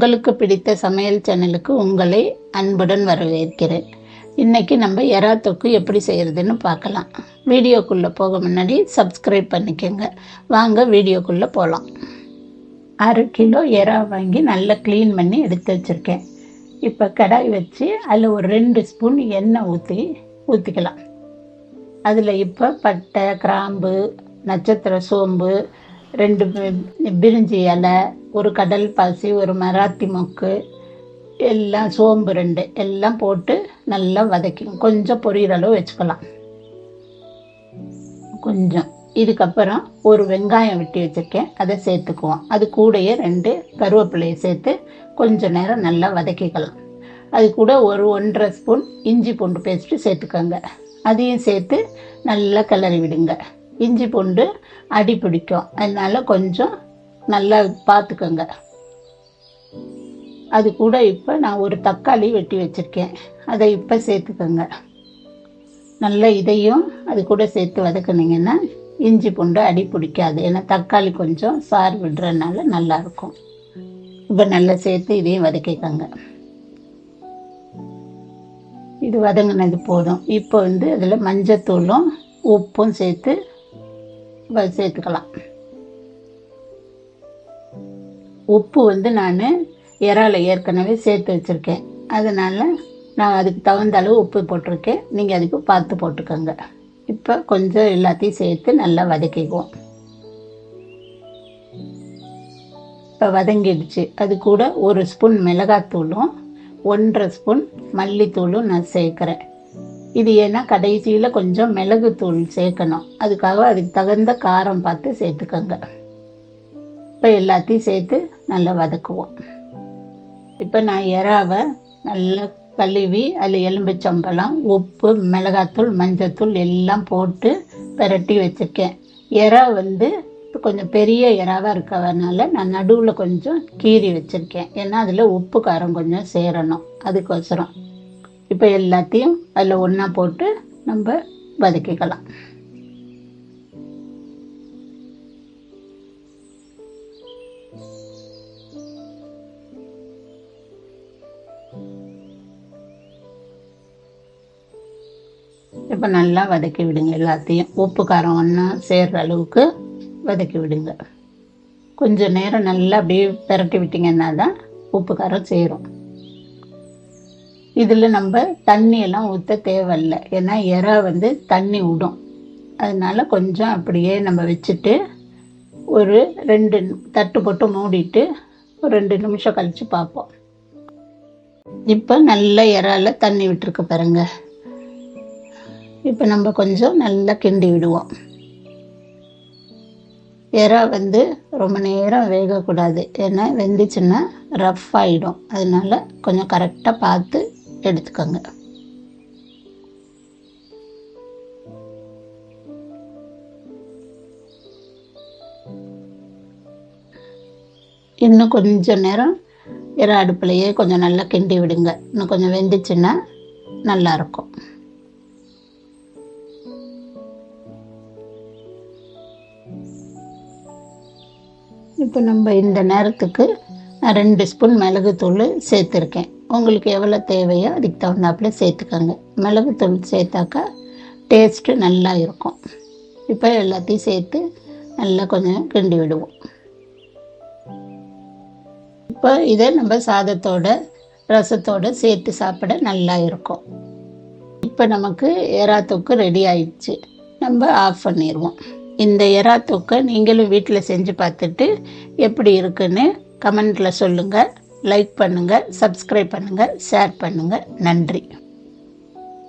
உங்களுக்கு பிடித்த சமையல் சேனலுக்கு உங்களை அன்புடன் வரவேற்கிறேன். இன்னைக்கு நம்ம எறா தொக்கு எப்படி செய்கிறதுன்னு பார்க்கலாம். வீடியோக்குள்ளே போக முன்னாடி சப்ஸ்கிரைப் பண்ணிக்கோங்க. வாங்க வீடியோக்குள்ளே போகலாம் அரை கிலோ எறா வாங்கி நல்லா க்ளீன் பண்ணி எடுத்து வச்சுருக்கேன். இப்போ கடாய் வச்சு அதில் ஒரு ரெண்டு ஸ்பூன் எண்ணெய் ஊற்றி ஊற்றிக்கலாம் அதில் இப்போ பட்டை கிராம்பு நட்சத்திர சோம்பு ரெண்டு பிரிஞ்சி இலை ஒரு கடல் பாசி ஒரு மராத்தி மொக்கு எல்லாம் சோம்பு ரெண்டு. எல்லாம் போட்டு நல்லா வதக்கி கொஞ்சம் பொரியிற அளவு வச்சுக்கலாம். கொஞ்சம். இதுக்கப்புறம் ஒரு வெங்காயம் வெட்டி வச்சுருக்கேன். அதை சேர்த்துக்குவோம். அது கூடயே ரெண்டு கருவேப்பிலையை சேர்த்து கொஞ்ச நேரம் நல்லா வதக்கிக்கலாம். அது கூட ஒரு ஒன்றரை ஸ்பூன் இஞ்சி பூண்டு பேஸ்ட்டு சேர்த்துக்கோங்க. அதையும் சேர்த்து நல்லா கிளறி விடுங்க. இஞ்சி பூண்டு அடி பிடிக்கும். அதனால கொஞ்சம் நல்லா பார்த்துக்கோங்க அது கூட இப்போ நான் ஒரு தக்காளி வெட்டி வச்சுருக்கேன். அதை இப்போ சேர்த்துக்கோங்க. நல்லா இதையும் அது கூட சேர்த்து வதக்குனிங்கன்னா இஞ்சி பூண்டு அடி பிடிக்காது. ஏன்னா தக்காளி கொஞ்சம் சாறு விடுறதுனால நல்லாயிருக்கும் இப்போ நல்லா சேர்த்து இதையும் வதக்கிக்கோங்க. இது வதங்கினது போதும். இப்போ வந்து அதில் மஞ்சத்தூளும் உப்பும் சேர்த்து வ- சேர்த்துக்கலாம். உப்பு வந்து நான் இறால ஏற்கனவே சேர்த்து வச்சுருக்கேன். அதனால் நான் அதுக்கு தகுந்த அளவு உப்பு போட்டிருக்கேன். நீங்கள் அதுக்கு பார்த்து போட்டுக்கோங்க. இப்போ கொஞ்சம் எல்லாத்தையும் சேர்த்து நல்லா வதக்கிக்குவோம். இப்போ வதங்கிடுச்சு. அது கூட ஒரு ஸ்பூன் மிளகாத்தூளும் ஒன்றரை ஸ்பூன் மல்லித்தூளும் நான் சேர்க்குறேன். இது ஏன்னா கடைசியில் கொஞ்சம் மிளகுத்தூள் சேர்க்கணும். அதுக்காக அதுக்கு தகுந்த காரம் பார்த்து சேர்த்துக்கோங்க. இப்போ எல்லாத்தையும் சேர்த்து நல்லா வதக்குவோம். இப்போ நான் இறாவை நல்லா கழுவி அதில் எலும்பிச்சம்பழம் உப்பு மிளகாத்தூள் மஞ்சத்தூள் எல்லாம் போட்டு பிரட்டி வச்சுருக்கேன். இறா வந்து கொஞ்சம் பெரிய இறாவாக இருக்கிறதுனால நான் நடுவில் கொஞ்சம் கீறி வச்சுருக்கேன். ஏன்னா அதில் உப்பு காரம் கொஞ்சம் சேரணும் அதுக்கோசரம். இப்போ எல்லாத்தையும் அதில் ஒன்றா போட்டு நம்ம வதக்கிக்கலாம். இப்போ நல்லா வதக்கி விடுங்க எல்லாத்தையும். உப்பு காரம் ஒன்றா சேர்ற அளவுக்கு வதக்கி விடுங்க. கொஞ்சம் நேரம் நல்லா அப்படியே பிரட்டி விட்டிங்கன்னா தான் உப்பு காரம் சேரும். இதில் நம்ம தண்ணியெல்லாம் ஊற்ற தேவையில்ல. ஏன்னா இறா வந்து தண்ணி விடும். அதனால் கொஞ்சம் அப்படியே நம்ம வச்சுட்டு ஒரு ரெண்டு தட்டு போட்டு மூடிட்டு ஒரு ரெண்டு நிமிஷம் கழித்து பார்ப்போம். இப்போ நல்ல இறால தண்ணி விட்டுருக்கு பாருங்கள் இப்போ நம்ம கொஞ்சம் நல்லா கிண்டி விடுவோம். எறா வந்து ரொம்ப நேரம் வேகக்கூடாது. ஏன்னா வெந்துச்சுன்னா ரஃப் ஆகிடும் அதனால கொஞ்சம் கரெக்டாக பார்த்து எடுத்துக்கோங்க. இன்னும் கொஞ்சம் நேரம் இற அடுப்புலையே கொஞ்சம் நல்லா கிண்டி விடுங்க. இன்னும் கொஞ்சம் வெந்துச்சுன்னா நல்லாயிருக்கும் இப்போ நம்ம இந்த நேரத்துக்கு நான் ரெண்டு ஸ்பூன் மிளகுத்தூள் சேர்த்துருக்கேன். உங்களுக்கு எவ்வளோ தேவையோ அதுக்கு தகுந்தாப்புல சேர்த்துக்கோங்க. மிளகுத்தூள் சேர்த்தாக்கா டேஸ்ட்டு நல்லா இருக்கும். இப்போ எல்லாத்தையும் சேர்த்து நல்லா கொஞ்சம் கிண்டி விடுவோம். இப்போ இதை நம்ம சாதத்தோட ரசத்தோடு சேர்த்து சாப்பிட நல்லா இருக்கும். இப்போ நமக்கு எறா ரெடி ஆயிடுச்சு. நம்ம ஆஃப் பண்ணிடுவோம். இந்த எறா தொக்கை நீங்களும் வீட்டில் செஞ்சு பார்த்துட்டு எப்படி இருக்குன்னு கமெண்ட்டில் சொல்லுங்கள் லைக் பண்ணுங்கள் சப்ஸ்கிரைப் பண்ணுங்கள் ஷேர் பண்ணுங்கள் நன்றி.